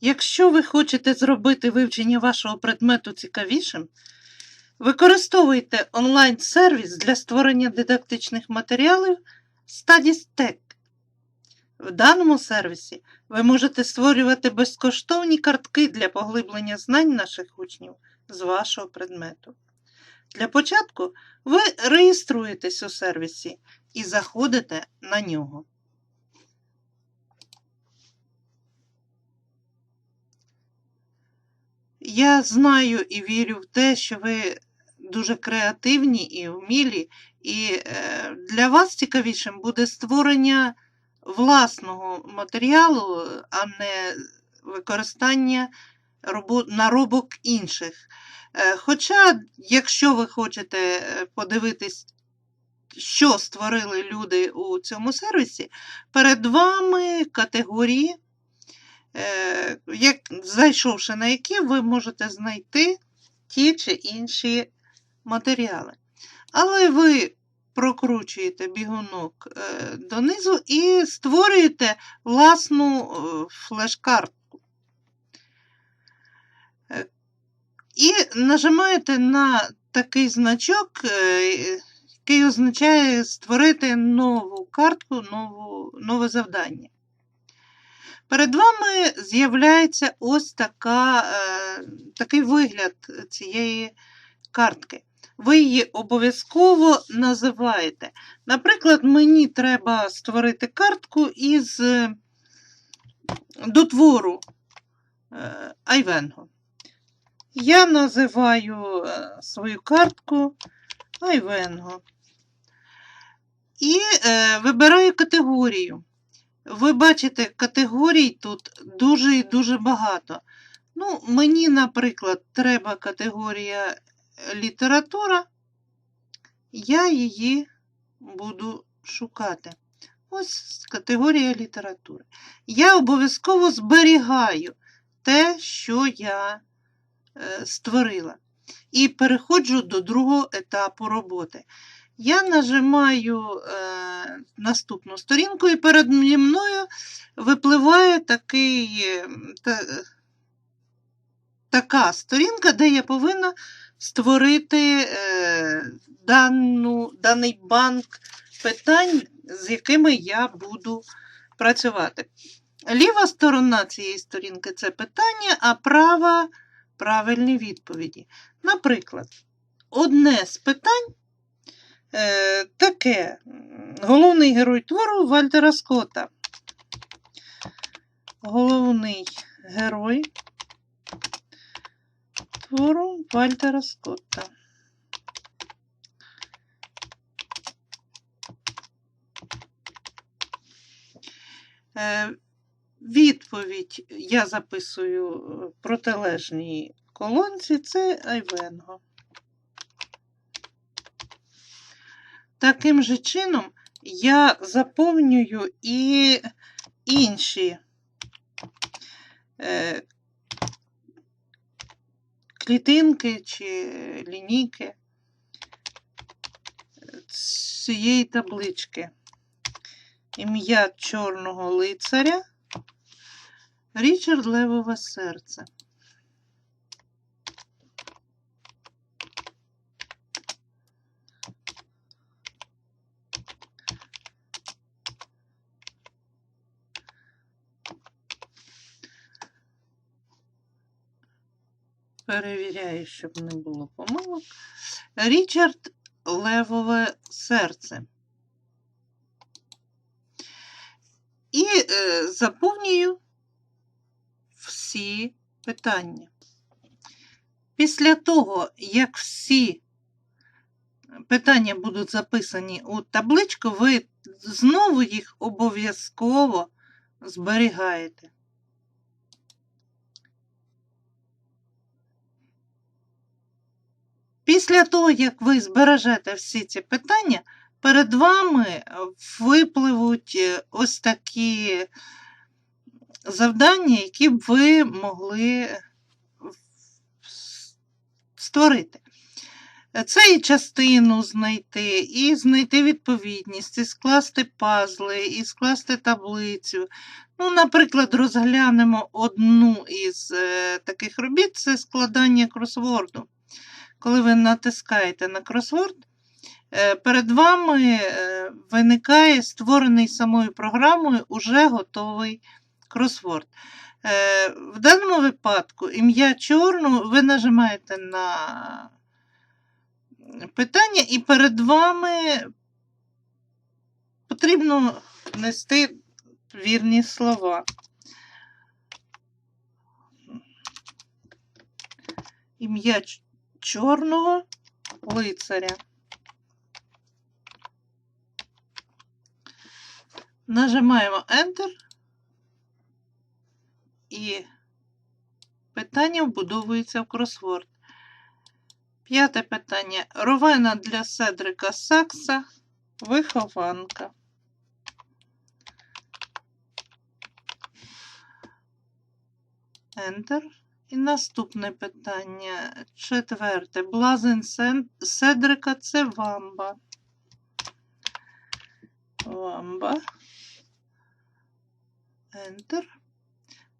Якщо ви хочете зробити вивчення вашого предмету цікавішим, використовуйте онлайн-сервіс для створення дидактичних матеріалів StudyStack. В даному сервісі ви можете створювати безкоштовні картки для поглиблення знань наших учнів з вашого предмету. Для початку ви реєструєтесь у сервісі і заходите на нього. Я знаю і вірю в те, що ви дуже креативні і вмілі, і е, для вас цікавішим буде створення власного матеріалу, а не використання робо- наробок інших. Е, Хоча, якщо ви хочете е, подивитись, що створили люди у цьому сервісі, перед вами категорії, як, зайшовши на які, ви можете знайти ті чи інші матеріали. Але ви прокручуєте бігунок е, донизу і створюєте власну е, флеш-картку. Е, І нажимаєте на такий значок, е, який означає створити нову картку, нову, нове завдання. Перед вами з'являється ось така, е, такий вигляд цієї картки. Ви її обов'язково називаєте. Наприклад, мені треба створити картку із е, дотвору е, Айвенго. Я називаю свою картку Айвенго. І вибираю категорію. Ви бачите, категорій тут дуже і дуже багато. Ну, мені, наприклад, треба категорія література, я її буду шукати. Ось категорія літератури. Я обов'язково зберігаю те, що я е, створила. І переходжу до другого етапу роботи. Я нажимаю е, наступну сторінку, і перед мною випливає такий, е, та, така сторінка, де я повинна створити е, дану, даний банк питань, з якими я буду працювати. Ліва сторона цієї сторінки це питання, а права правильні відповіді. Наприклад, одне з питань е, таке: головний герой твору Вальтера Скотта. Головний герой твору Вальтера Скотта. Е, Відповідь я записую в протилежній колонці це Айвенго. Таким же чином я заповнюю і інші е, клітинки чи лінійки цієї таблички. Ім'я чорного лицаря Річард Левове серце. Перевіряю, щоб не було помилок. Річард Левове серце. І е, заповнюю всі питання. Після того, як всі питання будуть записані у табличку, ви знову їх обов'язково зберігаєте. Після того, як ви збережете всі ці питання, перед вами випливуть е, ось такі завдання, які б ви могли створити. Е, Це і частину знайти, і знайти відповідність, і скласти пазли, і скласти таблицю. Ну, наприклад, розглянемо одну із е, таких робіт це складання кросворду. Коли ви натискаєте на кросворд, е, перед вами е, виникає створений самою програмою уже готовий кросворд. Е, В даному випадку ім'я чорну ви нажимаєте на питання, і перед вами потрібно нести вірні слова. Ім'я чорного лицаря. Нажимаємо Enter і питання вбудовується в кросворд. П'яте питання. Ровена для Седрика Сакса. Вихованка. Enter. І наступне питання. Четверте. Блазень Сен- Седрика це вамба. Вамба. Enter.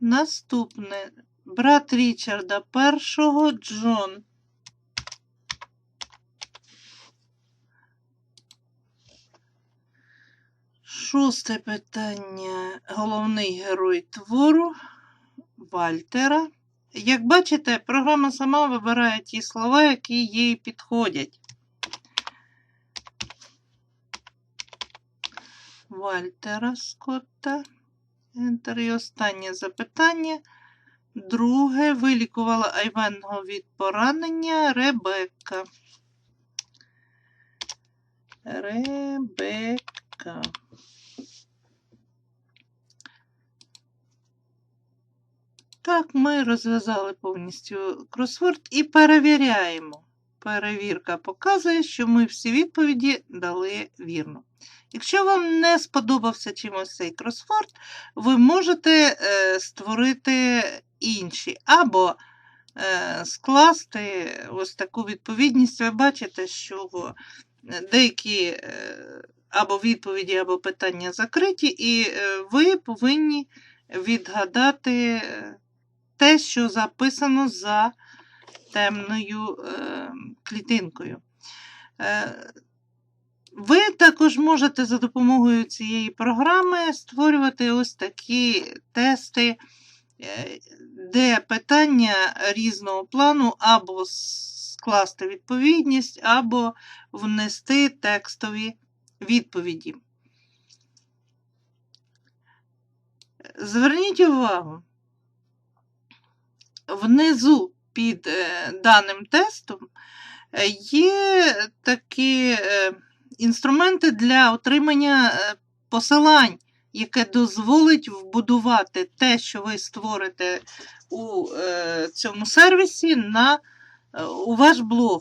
Наступне. Брат Річарда першого Джон. Шосте питання. Головний герой твору Вальтера. Як бачите, програма сама вибирає ті слова, які їй підходять. Вальтера Скотта. Ентер. І останнє запитання. Друге вилікувала Айвенго від поранення Ребекка. Ребекка. Так, ми розв'язали повністю кросворд і перевіряємо. Перевірка показує, що ми всі відповіді дали вірно. Якщо вам не сподобався чимось цей кросворд, ви можете е, створити інші або е, скласти ось таку відповідність. Ви бачите, що деякі е, або відповіді, або питання закриті, і ви повинні відгадати те, що записано за темною е, клітинкою. Е, ви також можете за допомогою цієї програми створювати ось такі тести, е, де питання різного плану або скласти відповідність, або внести текстові відповіді. Зверніть увагу, внизу під е, даним тестом е, є такі е, інструменти для отримання посилань, яке дозволить вбудувати те, що ви створите у цьому сервісі, на, у ваш блог.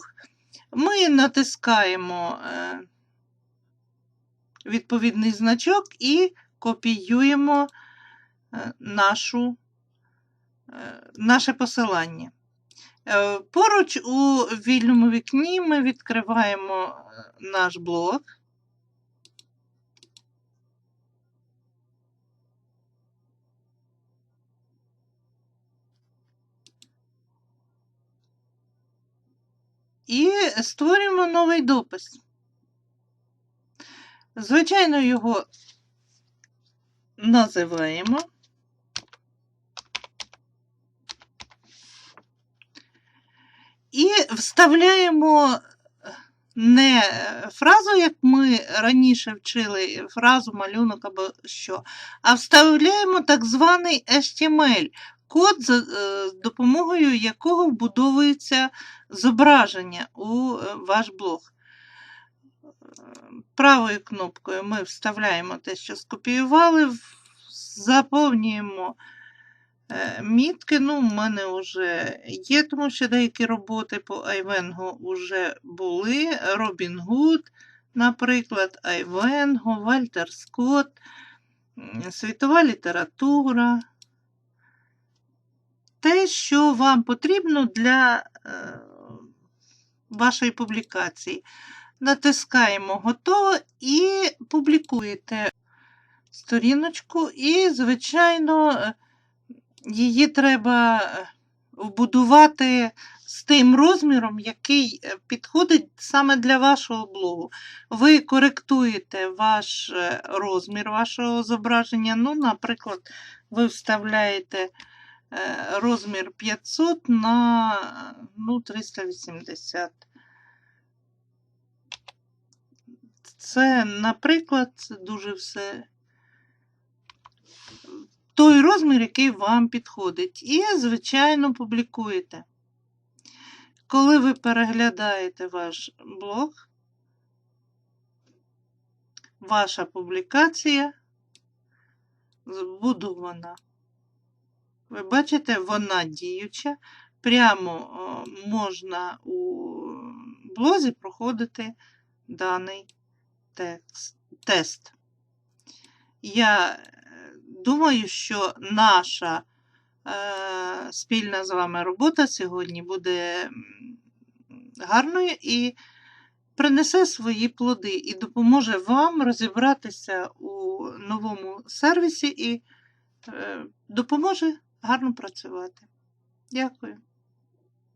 Ми натискаємо відповідний значок і копіюємо нашу, наше посилання. Е, Поруч у вільному вікні ми відкриваємо е, наш блог. І створюємо новий допис. Звичайно, його називаємо. І вставляємо не фразу, як ми раніше вчили, фразу, малюнок або що, а вставляємо так званий HTML, код, е, допомогою якого вбудовується зображення у е, ваш блог. Правою кнопкою ми вставляємо те, що скопіювали, заповнюємо е, мітки. Ну, в мене вже є, тому що деякі роботи по Айвенгу вже були. Робін Гуд, наприклад, Айвенго, Вальтер Скотт, світова література. Те, що вам потрібно для е, вашої публікації. Натискаємо готово і публікуєте сторіночку, і, звичайно, е, її треба е, вбудувати з тим розміром, який е, підходить саме для вашого блогу. Ви коректуєте ваш е, розмір вашого зображення. Ну, наприклад, ви вставляєте розмір 500 на ну, 380. Це, наприклад, дуже все той розмір, який вам підходить. І, звичайно, публікуєте. Коли ви переглядаєте ваш блог, ваша публікація збудована. Ви бачите, вона діюча. Прямо можна у блозі проходити даний текст, тест. Я думаю, що наша е, спільна з вами робота сьогодні буде гарною і принесе свої плоди і допоможе вам розібратися у новому сервісі і е, допоможе гарно працювати. Дякую.